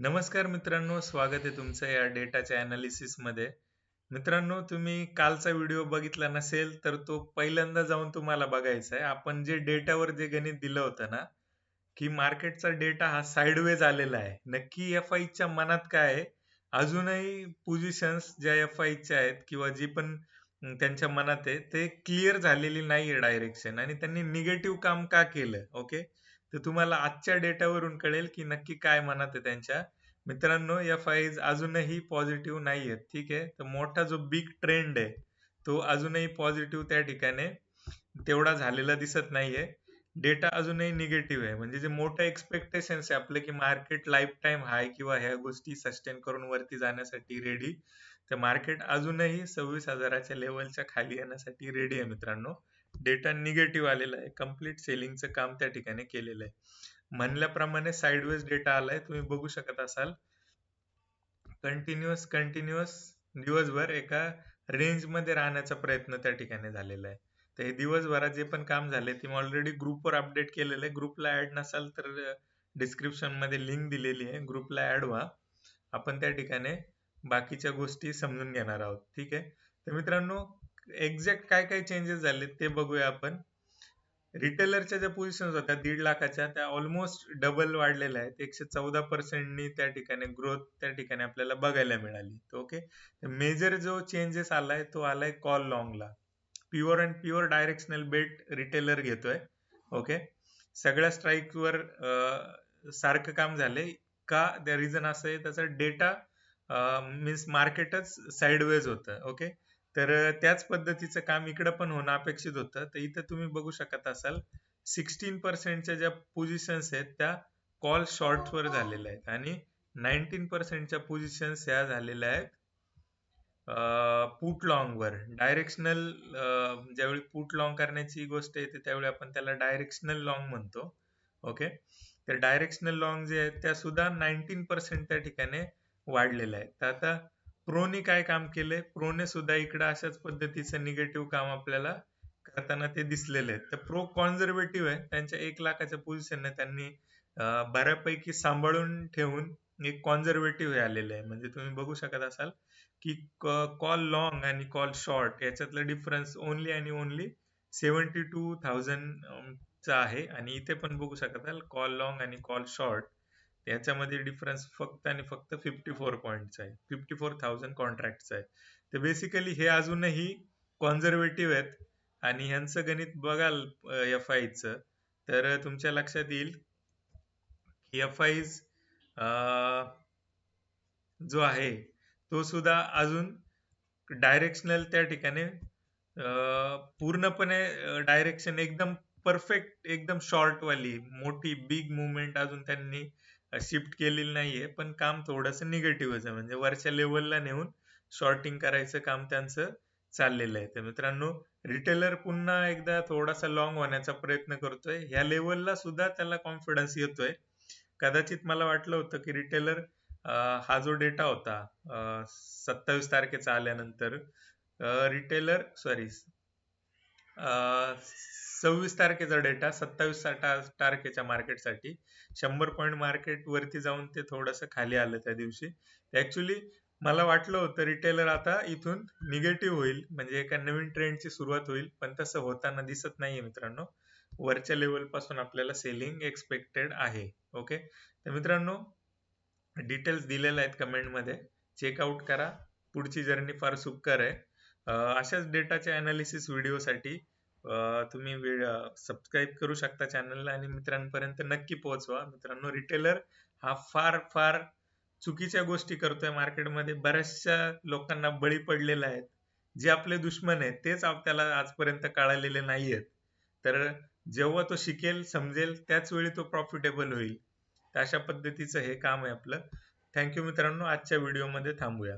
नमस्कार मित्रांनो स्वागत आहे तुमचं या डेटाच्या मध्ये. मित्रांनो तुम्ही कालचा व्हिडिओ बघितला नसेल तर तो पहिल्यांदा जाऊन तुम्हाला बघायचा आहे. आपण जे डेटावर जे गणित दिलं होतं ना की मार्केटचा डेटा हा साईडवेज आलेला आहे. नक्की एफ च्या मनात काय आहे? अजूनही पोझिशन्स ज्या एफ च्या आहेत किंवा जी पण त्यांच्या मनात आहे ते क्लिअर झालेली नाहीये डायरेक्शन आणि त्यांनी निगेटिव्ह काम का केलं? ओके तर तुम्हाला आजच्या डेटावरून कळेल की नक्की काय मनात आहे त्यांच्या. मित्रांनो एफ फाईज अजूनही पॉझिटिव्ह नाहीये ठीक आहे? तर मोठा जो बिग ट्रेंड आहे तो अजूनही पॉझिटिव्ह त्या ठिकाणी तेवढा झालेला दिसत नाहीये. डेटा अजूनही निगेटिव्ह आहे. म्हणजे जे मोठं एक्सपेक्टेशन्स आहे आपलं की मार्केट लाईफ टाईम हाय किंवा ह्या गोष्टी सस्टेन करून वरती जाण्यासाठी रेडी तर मार्केट अजूनही सव्वीस हजाराच्या लेवलच्या खाली येण्यासाठी रेडी आहे मित्रांनो. डेटा निगेटिव्ह आलेला आहे. कंप्लीट सेलिंगचं काम त्या ठिकाणी केलेलं आहे. म्हणल्याप्रमाणे साईडवेज डेटा आलाय. तुम्ही बघू शकत असाल. कंटिन्युअस कंटिन्युअस दिवसभर एका रेंजमध्ये राहण्याचा प्रयत्न त्या ठिकाणी झालेला आहे. तर हे दिवसभरात जे पण काम झाले ते ऑलरेडी ग्रुपवर अपडेट केलेलं आहे. ग्रुपला ऍड नसाल तर डिस्क्रिप्शनमध्ये लिंक दिलेली आहे. ग्रुपला ऍड व्हा. आपण त्या ठिकाणी बाकीच्या गोष्टी समजून घेणार आहोत. ठीक आहे? तर मित्रांनो एक्झॅक्ट काय काय चेंजेस झाले ते बघूया आपण. रिटेलरच्या ज्या पोझिशन होत्या दीड लाखाच्या त्या ऑलमोस्ट डबल वाढलेल्या आहेत. एकशे चौदा पर्सेंटनी त्या ठिकाणी ग्रोथ त्या ठिकाणी आपल्याला बघायला मिळाली. ओके? मेजर जो चेंजेस आलाय तो आलाय call लॉंगला pure and pure directional bet retailer घेतोय. ओके? सगळ्या स्ट्राईकवर सारखं काम झालंय. का? त्या रिझन असं आहे त्याचा डेटा मीन्स मार्केटच साईडवेज होतं. ओके? तर त्याच पद्धतीचं काम इकडं पण होणं अपेक्षित होतं. तर इथं तुम्ही बघू शकत असाल सिक्स्टीन पर्सेंटच्या ज्या पोझिशन्स आहेत त्या कॉल वर झालेल्या आहेत. आणि नाईन्टीन पर्सेंटच्या पोझिशन्स ह्या झालेल्या आहेत पुट वर. डायरेक्शनल ज्यावेळी पुट लॉंग करण्याची गोष्ट येते त्यावेळी आपण त्याला डायरेक्शनल लॉंग म्हणतो. ओके तर डायरेक्शनल लॉंग जे आहेत त्या सुद्धा नाईन्टीन पर्सेंट त्या ठिकाणी वाढलेल्या आहेत. तर आता प्रोने काय काम केलंय? प्रोने सुद्धा इकडे अशाच पद्धतीचं निगेटिव्ह काम आपल्याला करताना ते दिसलेले आहेत. तर प्रो कॉन्झर्वेटिव्ह आहे. त्यांच्या एक लाखाच्या पोझिशन त्यांनी बऱ्यापैकी सांभाळून ठेवून एक कॉन्झर्वेटिव्ह आलेले आहे. म्हणजे तुम्ही बघू शकत असाल की कॉल लॉंग आणि कॉल शॉर्ट याच्यातलं डिफरन्स ओनली आणि ओनली सेवन्टी टू थाउजंड चा आहे. आणि इथे पण बघू शकत असाल कॉल लॉंग आणि कॉल शॉर्ट याच्यामध्ये डिफरन्स फक्त आणि फक्त फिफ्टी फोर पॉईंटचा आहे. फिफ्टी फोर थाउजंड कॉन्ट्रॅक्टचा आहे तर बेसिकली हे अजूनही कॉन्झर्वेटिव्ह आहेत. आणि ह्यांचं गणित बघाल एफ आयचं तर तुमच्या लक्षात येईल. की एफ आयज जो आहे तो सुद्धा अजून डायरेक्शनल त्या ठिकाणी पूर्णपणे डायरेक्शन एकदम परफेक्ट एकदम शॉर्ट वाली मोठी बिग मुवमेंट अजून त्यांनी शिफ्ट केलेली नाहीये पण काम थोडस निगेटिव्हच आहे. म्हणजे वरच्या लेवलला नेऊन शॉर्टिंग करायचं काम त्यांचं चाललेलं आहे. तर मित्रांनो रिटेलर पुन्हा एकदा थोडासा लॉंग होण्याचा प्रयत्न करतोय. ह्या लेवलला सुद्धा त्याला कॉन्फिडन्स येतोय. कदाचित मला वाटलं होतं की रिटेलर हा जो डेटा होता सत्तावीस तारखेचा आल्यानंतर रिटेलर सॉरी सव्वीस तारखेचा डेटा सत्तावीस तारखेच्या मार्केटसाठी शंभर पॉईंट मार्केट वरती जाऊन ते थोडस खाली आलं त्या दिवशी. ऍक्च्युली मला वाटलं होतं रिटेलर आता इथून निगेटिव्ह होईल म्हणजे एका नवीन ट्रेंडची सुरुवात होईल पण तसं होताना दिसत नाहीये मित्रांनो. वरच्या लेवलपासून आपल्याला सेलिंग एक्सपेक्टेड आहे ओके तर मित्रांनो डिटेल्स दिलेल्या आहेत कमेंटमध्ये चेकआउट करा. पुढची जर्नी फार सुकर आहे. अशाच डेटाच्या अनालिसिस व्हिडिओसाठी तुम्ही सबस्क्राईब करू शकता चॅनलला आणि मित्रांपर्यंत नक्की पोहोचवा. मित्रांनो रिटेलर हा फार फार चुकीच्या गोष्टी करतोय मार्केटमध्ये बऱ्याचशा लोकांना बळी पडलेल्या आहेत. जे आपले दुश्मन आहेत तेच आपल्याला आजपर्यंत कळालेले नाहीयेत. तर जेव्हा तो शिकेल समजेल त्याच वेळी तो प्रॉफिटेबल होईल. अशा पद्धतीचं हे काम आहे आपलं. थँक्यू मित्रांनो. आजच्या व्हिडिओमध्ये थांबूया.